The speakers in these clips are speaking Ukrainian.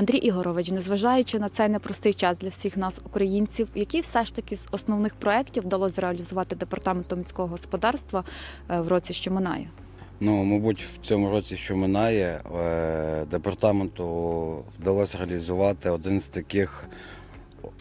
Андрій Ігорович, незважаючи на цей непростий час для всіх нас, українців, які все ж таки з основних проєктів вдалося зреалізувати департаментом міського господарства е, в році, що минає? Ну, мабуть, в цьому році, що минає, е, департаменту вдалося реалізувати один з таких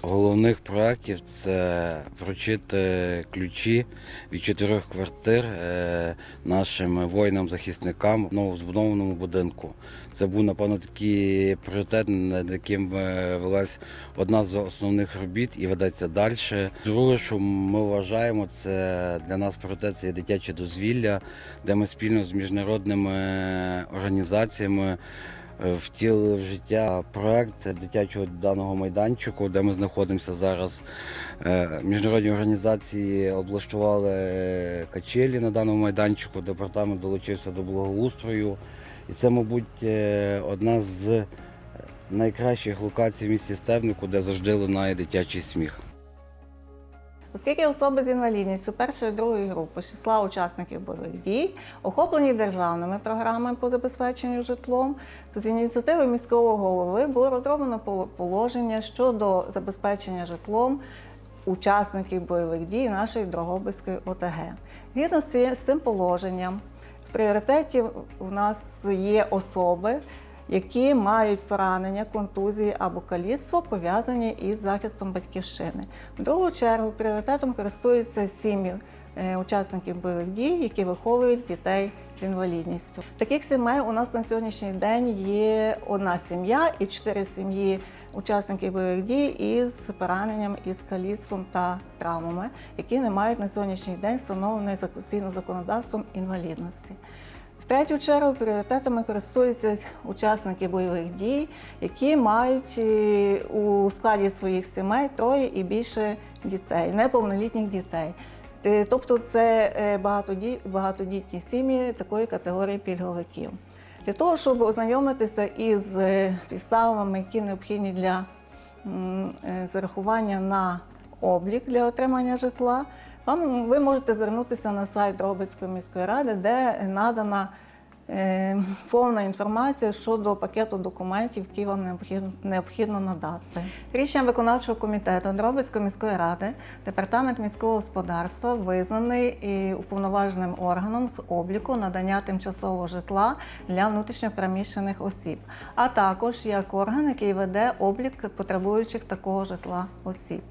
головних проєктів це вручити ключі від чотирьох квартир е, нашим воїнам-захисникам в новозбудованому будинку. Це був, напевно, такий пріоритет, над яким е, велась одна з основних робіт і ведеться далі. Друге, що ми вважаємо, це для нас пріоритет це є дитяче дозвілля, де ми спільно з міжнародними організаціями е, втілили в життя проект дитячого даного майданчику, де ми знаходимося зараз. Е, Міжнародні організації облаштували е, качелі на даному майданчику. Департамент долучився до благоустрою. І це, мабуть, е, одна з найкращих локацій в місті Стебнику, де завжди лунає дитячий сміх. Оскільки особи з інвалідністю першої другої групи числа учасників бойових дій охоплені державними програмами по забезпеченню житлом, то з ініціативи міського голови було розроблено пол- положення щодо забезпечення житлом учасників бойових дій нашої Дрогобицької ОТГ. Згідно з цим положенням, в пріоритеті у нас є особи, які мають поранення, контузії або каліцтво, пов'язані із захистом батьківщини. В другу чергу пріоритетом користуються сім'ї е, учасників бойових дій, які виховують дітей з інвалідністю. Таких сімей у нас на сьогоднішній день є одна сім'я і чотири сім'ї учасників бойових дій із пораненням, із каліцтвом та травмами, які не мають на сьогоднішній день встановленої зак- законодавством інвалідності. Третю чергу пріоритетами користуються учасники бойових дій, які мають е, у складі своїх сімей троє і більше дітей, неповнолітніх дітей. Е, Тобто це е, багатодітні сім'ї такої категорії пільговиків. Для того, щоб ознайомитися із підставами, які необхідні для зарахування на облік для отримання житла, вам ви можете звернутися на сайт Дробицької міської ради, де надана е, повна інформація щодо пакету документів, які вам необхідно, необхідно надати. Рішенням виконавчого комітету Дробицької міської ради департамент міського господарства визнаний і уповноваженим органом з обліку надання тимчасового житла для внутрішньопереміщених осіб, а також як орган, який веде облік потребуючих такого житла осіб.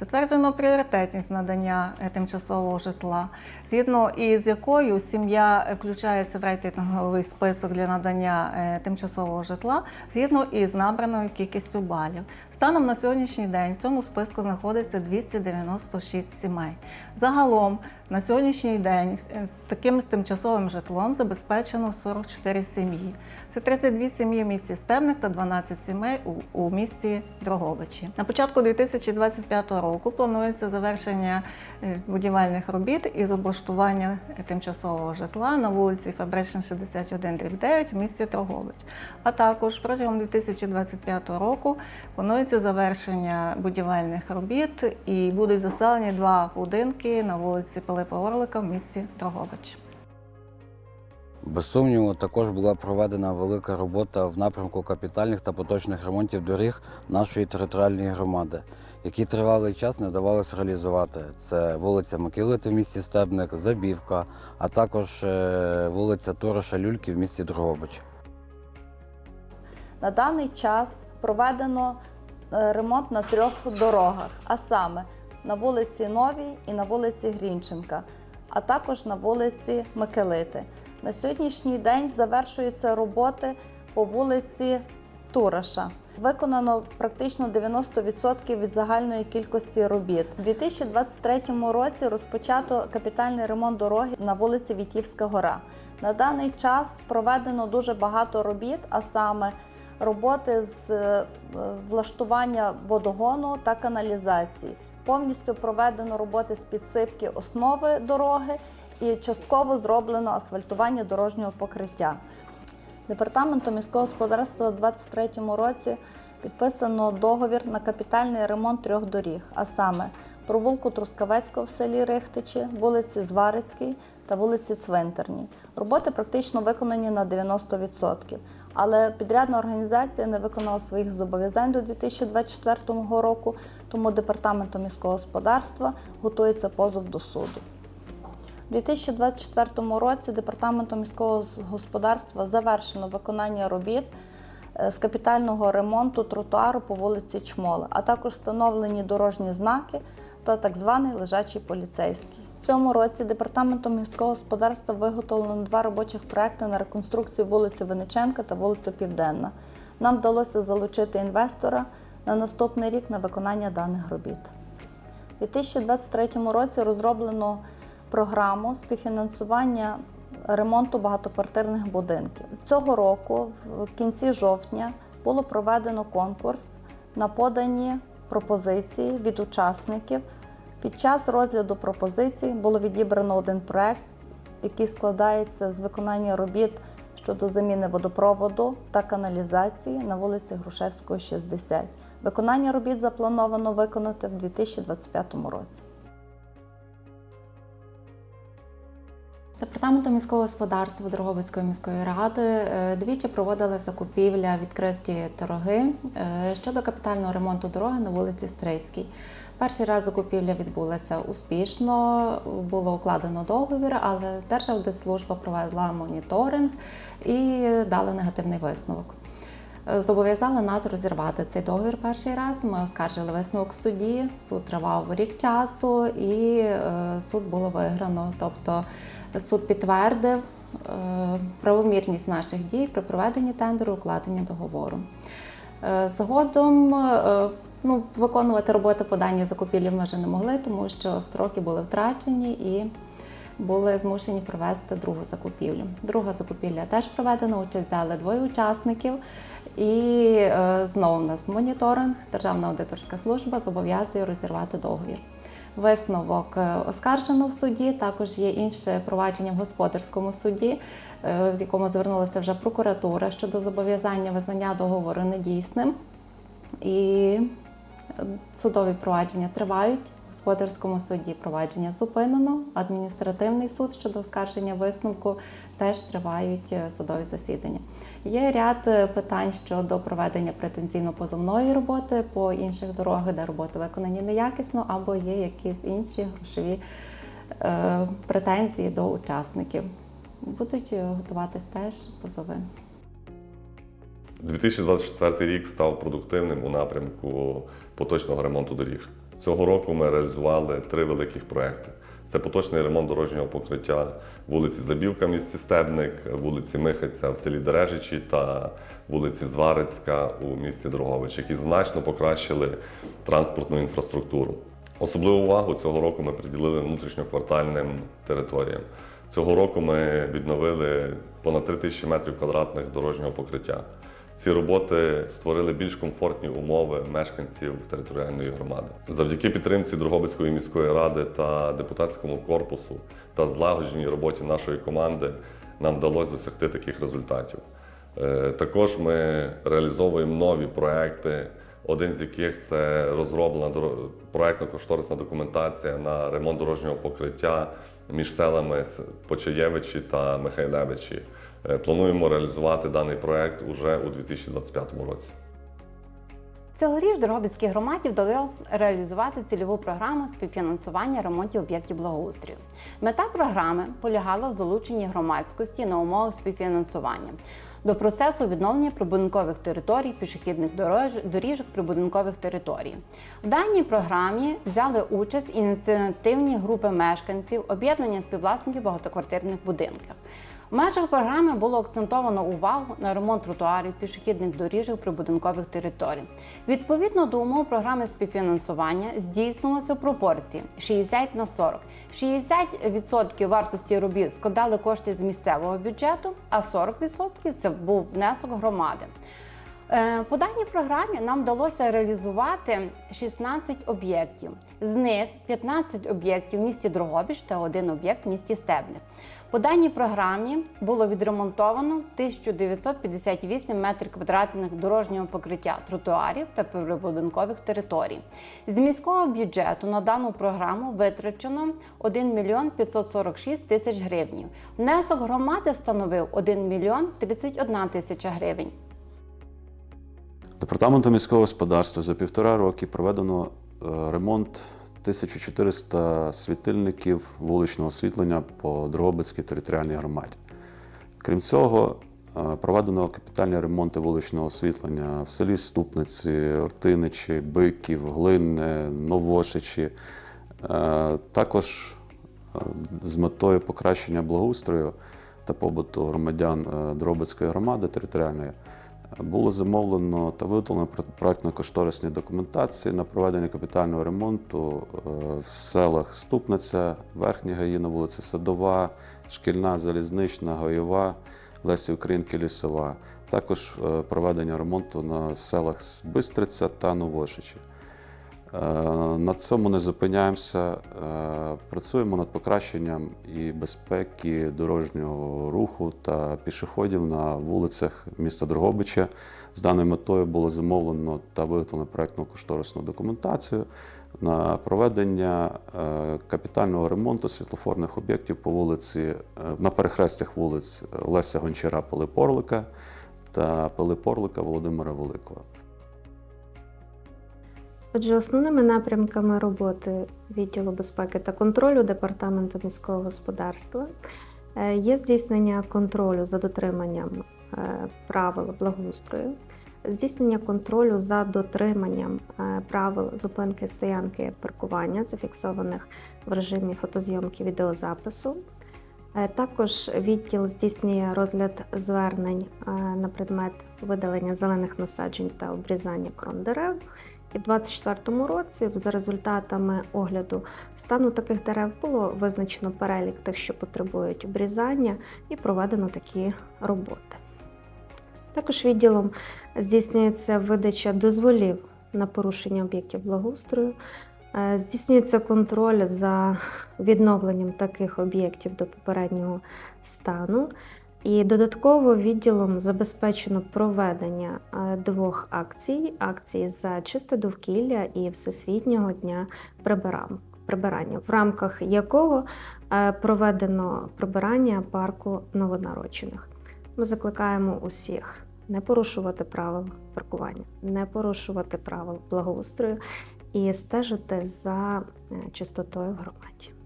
Затверджено пріоритетність надання е, тимчасового житла, згідно із якою сім'я е, включається в рейтинговий список для надання е, тимчасового житла згідно із набраною кількістю балів. Станом на сьогоднішній день в цьому списку знаходиться 296 сімей. Загалом на сьогоднішній день з таким тимчасовим житлом забезпечено 44 сім'ї. Це 32 сім'ї в місті Стебник та 12 сімей у, місті Дрогобичі. На початку 2025 року планується завершення е, будівельних робіт із облаштування тимчасового житла на вулиці Фабрична 61 9 в місті Дрогобич. А також протягом 2025 року планується завершення будівельних робіт і будуть заселені два будинки на вулиці Пилипа Орлика в місті Дрогобич. Без сумніву, також була проведена велика робота в напрямку капітальних та поточних ремонтів доріг нашої територіальної громади, які тривалий час не вдавалося реалізувати. Це вулиця Макілити в місті Стебник, Забівка, а також е, вулиця Тороша Люльки в місті Дрогобич. На даний час проведено ремонт на трьох дорогах, а саме на вулиці Новій і на вулиці Грінченка, а також на вулиці Микелити. На сьогоднішній день завершуються роботи по вулиці Тураша. Виконано практично 90% від загальної кількості робіт. У 2023 році розпочато капітальний ремонт дороги на вулиці Вітівська гора. На даний час проведено дуже багато робіт, а саме роботи з е, влаштування водогону та каналізації. Повністю проведено роботи з підсипки основи дороги і частково зроблено асфальтування дорожнього покриття. Департаментом міського господарства у 2023 році підписано договір на капітальний ремонт трьох доріг, а саме провулку Трускавецького в селі Рихтичі, вулиці Зварицькій та вулиці Цвинтарній. Роботи практично виконані на 90%, але підрядна організація не виконала своїх зобов'язань до 2024 року, тому департаментом міського господарства готується позов до суду. У 2024 році департаментом міського господарства завершено виконання робіт е, з капітального ремонту тротуару по вулиці Чмола, а також встановлені дорожні знаки та так званий лежачий поліцейський. В цьому році департаментом міського господарства виготовлено два робочих проекти на реконструкцію вулиці Винниченка та вулиці Південна. Нам вдалося залучити інвестора на наступний рік на виконання даних робіт. У 2023 році розроблено програму співфінансування ремонту багатоквартирних будинків. Цього року, в кінці жовтня, було проведено конкурс на подані пропозиції від учасників. Під час розгляду пропозицій було відібрано один проект, який складається з виконання робіт щодо заміни водопроводу та каналізації на вулиці Грушевського, 60. Виконання робіт заплановано виконати в 2025 році. Департаментом міського господарства Дрогобицької міської ради е, двічі проводили закупівля відкриті торги е, щодо капітального ремонту дороги на вулиці Стрийській. Перший раз закупівля відбулася успішно, було укладено договір, але Держаудитслужба провела моніторинг і дала негативний висновок. Е, Зобов'язали нас розірвати цей договір перший раз. Ми оскаржили висновок суді. Суд тривав рік часу, і суд було виграно. Тобто суд підтвердив е, правомірність наших дій при проведенні тендеру, укладенні договору. Е, Згодом е, ну, виконувати роботи по даній закупівлі ми вже не могли, тому що строки були втрачені і були змушені провести другу закупівлю. Друга закупівля теж проведена, участь взяли двоє учасників. І знову у нас моніторинг, Державна аудиторська служба зобов'язує розірвати договір. Висновок е, оскаржено в суді. Також є інше провадження в господарському суді, в з якому звернулася вже прокуратура щодо зобов'язання визнання договору недійсним. І е, судові провадження тривають. Господарському суді провадження зупинено. Адміністративний суд щодо оскарження висновку теж тривають е, судові засідання. Є ряд е, питань щодо проведення претензійно-позовної роботи по інших дорогах, де роботи виконані неякісно, або є якісь інші грошові е, претензії до учасників. Будуть готуватись теж позови. 2024 рік став продуктивним у напрямку поточного ремонту доріг. Цього року ми реалізували три великих проекти. Це поточний ремонт дорожнього покриття вулиці Забівка місті Стебник, вулиці Михаця в селі Дережичі та вулиці Зварицька у місті Дрогович, які значно покращили транспортну інфраструктуру. Особливу увагу цього року ми приділили внутрішньоквартальним територіям. Цього року ми відновили понад 3 тисячі метрів квадратних дорожнього покриття. Ці роботи створили більш комфортні умови мешканців територіальної громади. Завдяки підтримці Дрогобицької міської ради та депутатському корпусу та злагодженій роботі нашої команди нам вдалося досягти таких результатів. Е, Також ми реалізовуємо нові проекти, один з яких це розроблена проектно-кошторисна документація на ремонт дорожнього покриття між селами Почаєвичі та Михайлевичі. Е, Плануємо реалізувати даний проект уже у 2025 році. Цьогоріч Дрогобицькій громаді вдалося реалізувати цільову програму співфінансування ремонтів об'єктів благоустрою. Мета програми полягала в залученні громадськості на умовах співфінансування до процесу відновлення прибудинкових територій, пішохідних дорож- доріжок прибудинкових територій. В даній програмі взяли участь ініціативні групи мешканців, об'єднання співвласників багатоквартирних будинків. В межах програми було акцентовано увагу на ремонт тротуарів, пішохідних доріжок прибудинкових територій. Відповідно до умов програми співфінансування здійснювалося в пропорції 60 на 40. 60% вартості робіт складали кошти з місцевого бюджету, а 40% це був внесок громади. Е, По даній програмі нам вдалося реалізувати 16 об'єктів. З них 15 об'єктів в місті Дрогобич та один об'єкт в місті Стебник. По даній програмі було відремонтовано 1958 метрів квадратних дорожнього покриття тротуарів та прибудинкових територій. З міського бюджету на дану програму витрачено 1 мільйон 546 тисяч гривень. Внесок громади становив 1 мільйон 31 тисяча гривень. Департаментом міського господарства за півтора роки проведено е, ремонт 1400 світильників вуличного освітлення по Дрогобицькій територіальній громаді. Крім цього, е, проведено капітальні ремонти вуличного освітлення в селі Ступниці, Ортиничі, Биків, Глинне, Новошичі. Е, Також е, з метою покращення благоустрою та побуту громадян Дрогобицької громади територіальної було замовлено та виготовлено проектно-кошторисні документації на проведення капітального ремонту е, в селах Ступниця, Верхня Гаїна, вулиця Садова, Шкільна, Залізнична, Гойова, Лесі Українки, Лісова. Також е, проведення ремонту на селах Бистриця та Новошичі. Е, На цьому не зупиняємося. Е, Працюємо над покращенням і безпеки дорожнього руху та пішоходів на вулицях міста Дрогобича. З даною метою було замовлено та виготовлено проектну кошторисну документацію на проведення е, капітального ремонту світлофорних об'єктів по вулиці на перехрестях вулиць Леся Гончара Пилипорлика та Пилипорлика Володимира Великого. Отже, основними напрямками роботи відділу безпеки та контролю департаменту міського господарства е, є здійснення контролю за дотриманням е, правил благоустрою, здійснення контролю за дотриманням е, правил зупинки, стоянки, паркування, зафіксованих в режимі фотозйомки відеозапису. Також відділ здійснює розгляд звернень на предмет видалення зелених насаджень та обрізання крон дерев. І в 2024 році, за результатами огляду стану таких дерев, було визначено перелік тих, що потребують обрізання, і проведено такі роботи. Також відділом здійснюється видача дозволів на порушення об'єктів благоустрою, Е, здійснюється контроль за відновленням таких об'єктів до попереднього стану. І додатково відділом забезпечено проведення е, двох акцій: акції за чисте довкілля і Всесвітнього дня прибирання, в рамках якого е, проведено прибирання парку новонароджених. Ми закликаємо усіх не порушувати правил паркування, не порушувати правил благоустрою і стежити за е, чистотою в громаді.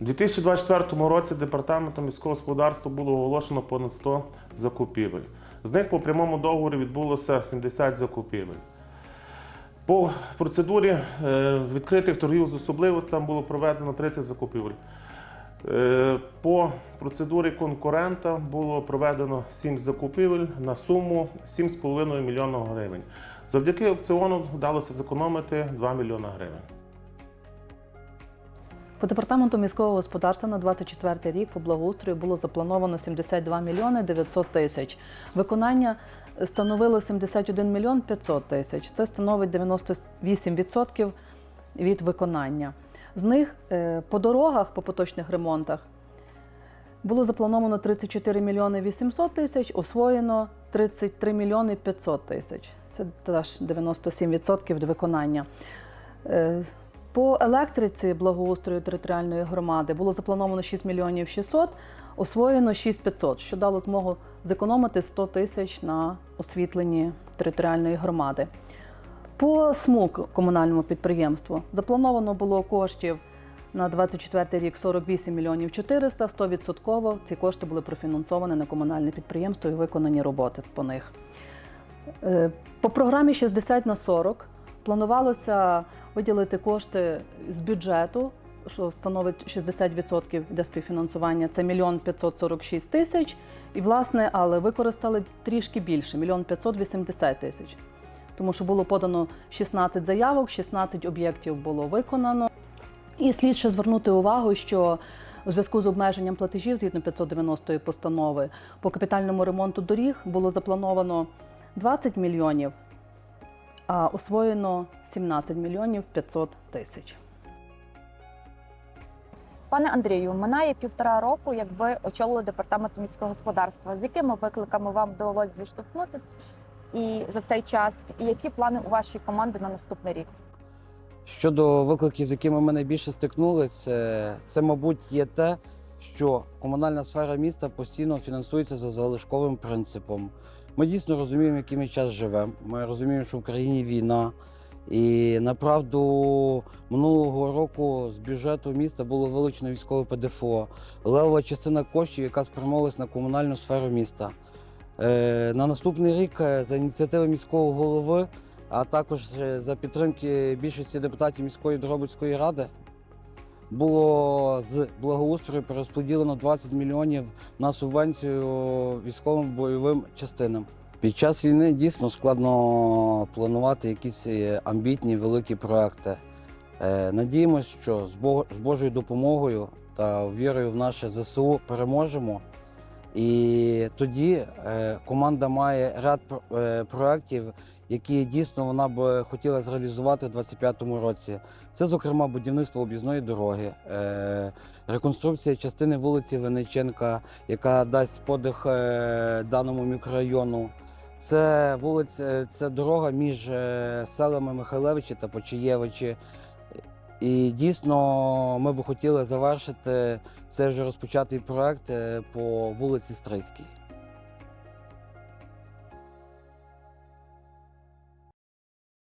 У 2024 році департаментом міського господарства було оголошено понад 100 закупівель. З них по прямому договору відбулося 70 закупівель. По процедурі е, відкритих торгів з особливостями було проведено 30 закупівель. Е, По процедурі конкурента було проведено 7 закупівель на суму 7,5 мільйона гривень. Завдяки аукціону вдалося зекономити 2 мільйона гривень. По департаменту міського господарства на 24 рік по благоустрою було заплановано 72 мільйони 900 тисяч. Виконання становило 71 мільйон 500 тисяч. Це становить 98% від виконання. З них е, по дорогах, по поточних ремонтах було заплановано 34 мільйони 800 тисяч, освоєно 33 мільйони 500 тисяч. Це теж 97% від виконання. По електриці благоустрою територіальної громади було заплановано 6 мільйонів 600, освоєно 6500, що дало змогу зекономити 100 тисяч на освітленні територіальної громади. По СМУК комунальному підприємству заплановано було коштів на 24 рік 48 мільйонів 400, 100% ці кошти були профінансовані на комунальне підприємство і виконані роботи по них. Е, По програмі 60 на 40 планувалося виділити кошти з бюджету, що становить 60% йде співфінансування. Це 1 546 тисяч. І, власне, але використали трішки більше 1 580 тисяч. Тому що було подано 16 заявок, 16 об'єктів було виконано. І слід ще звернути увагу, що у зв'язку з обмеженням платежів згідно 590 постанови по капітальному ремонту доріг було заплановано 20 мільйонів, освоєно 17 мільйонів 500 тисяч. Пане Андрію, минає півтора року, як ви очолили департамент міського господарства. З якими викликами вам вдалося зіштовхнутися і за цей час? І які плани у вашої команди на наступний рік? Щодо викликів, з якими ми найбільше стикнулися, це, це, мабуть, є те, що комунальна сфера міста постійно фінансується за залишковим принципом. Ми дійсно розуміємо, який ми час живемо. Ми розуміємо, що в країні війна. І направду минулого року з бюджету міста було вилучено військове ПДФО, левова частина коштів, яка спрямовувалась на комунальну сферу міста. Е, На наступний рік е, за ініціативи міського голови, а також е, за підтримки більшості депутатів міської Дробицької ради, було з благоустрою перерозподілено 20 мільйонів на субвенцію військовим бойовим частинам. Під час війни дійсно складно планувати якісь е, амбітні великі проекти. Е, Надіємось, що з Бо- з Божою допомогою та вірою в наше ЗСУ переможемо. І тоді е, команда має ряд проєктів, які дійсно вона б хотіла зреалізувати у 2025 році. Це, зокрема, будівництво об'їзної дороги, е, реконструкція частини вулиці Вениченка, яка дасть подих е, даному мікрорайону. Це вулиця, це дорога між е, селами Михайлевичі та Почаєвичі. І дійсно ми б хотіли завершити цей вже розпочатий проект е, по вулиці Стрийській.